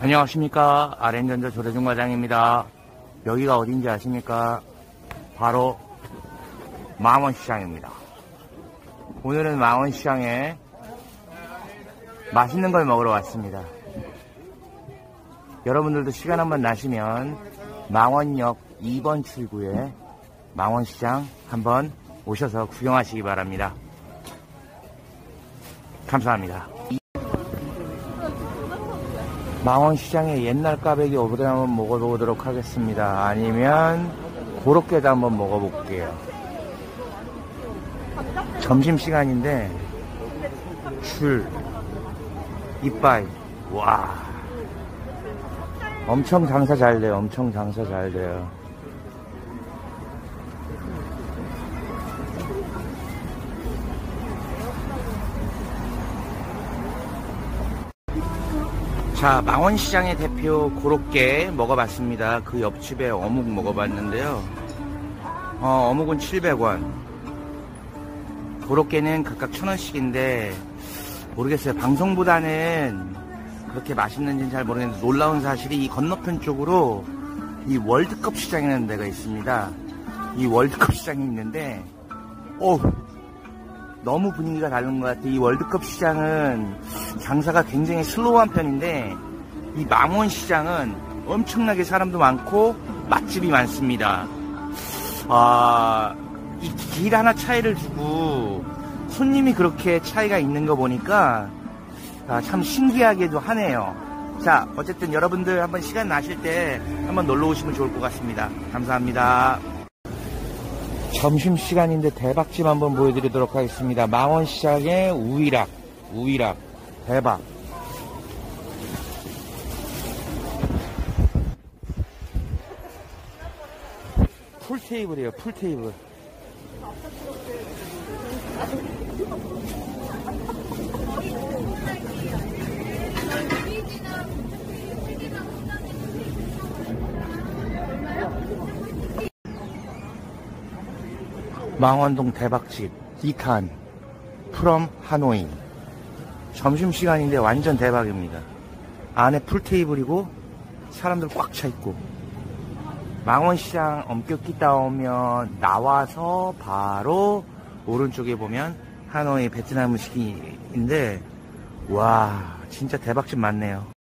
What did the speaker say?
안녕하십니까. 아랜전자 조대중 과장입니다. 여기가 어딘지 아십니까? 바로 망원시장입니다. 오늘은 망원시장에 맛있는 걸 먹으러 왔습니다. 여러분들도 시간 한번 나시면 망원역 2번 출구에 망원시장 한번 오셔서 구경하시기 바랍니다. 감사합니다 망원시장의 옛날 까베기 오브레 한번 먹어보도록 하겠습니다. 아니면 고로케도 한번 먹어볼게요. 점심시간인데 줄 이빠이 와 엄청 장사 잘 돼요. 엄청 장사 잘 돼요. 자, 망원시장의 대표 고로케 먹어봤습니다. 그 옆집에 어묵 먹어봤는데요. 어, 어묵은 700원. 고로케는 각각 1000원씩인데, 모르겠어요. 방송보다는 그렇게 맛있는지는 잘 모르겠는데, 놀라운 사실이 이 건너편 쪽으로 이 월드컵 시장이라는 데가 있습니다. 이 월드컵 시장이 있는데, 오, 너무 분위기가 다른 것 같아요. 이 월드컵 시장은 장사가 굉장히 슬로우한 편인데 이 망원 시장은 엄청나게 사람도 많고 맛집이 많습니다. 아, 이 길 하나 차이를 두고 손님이 그렇게 차이가 있는 거 보니까 아, 참 신기하게도 하네요. 자, 어쨌든 여러분들 한번 시간 나실 때 한번 놀러 오시면 좋을 것 같습니다. 감사합니다. 점심시간인데 대박집 한번 보여드리도록 하겠습니다. 망원시장의 우이락, 우이락, 대박. 풀테이블이에요, 풀테이블. 망원동 대박집 이칸 프롬 하노이. 점심시간인데 완전 대박입니다. 안에 풀테이블이고 사람들 꽉 차있고. 망원시장 엄격히 따오면 나와서 바로 오른쪽에 보면 하노이 베트남 음식인데 와 진짜 대박집 많네요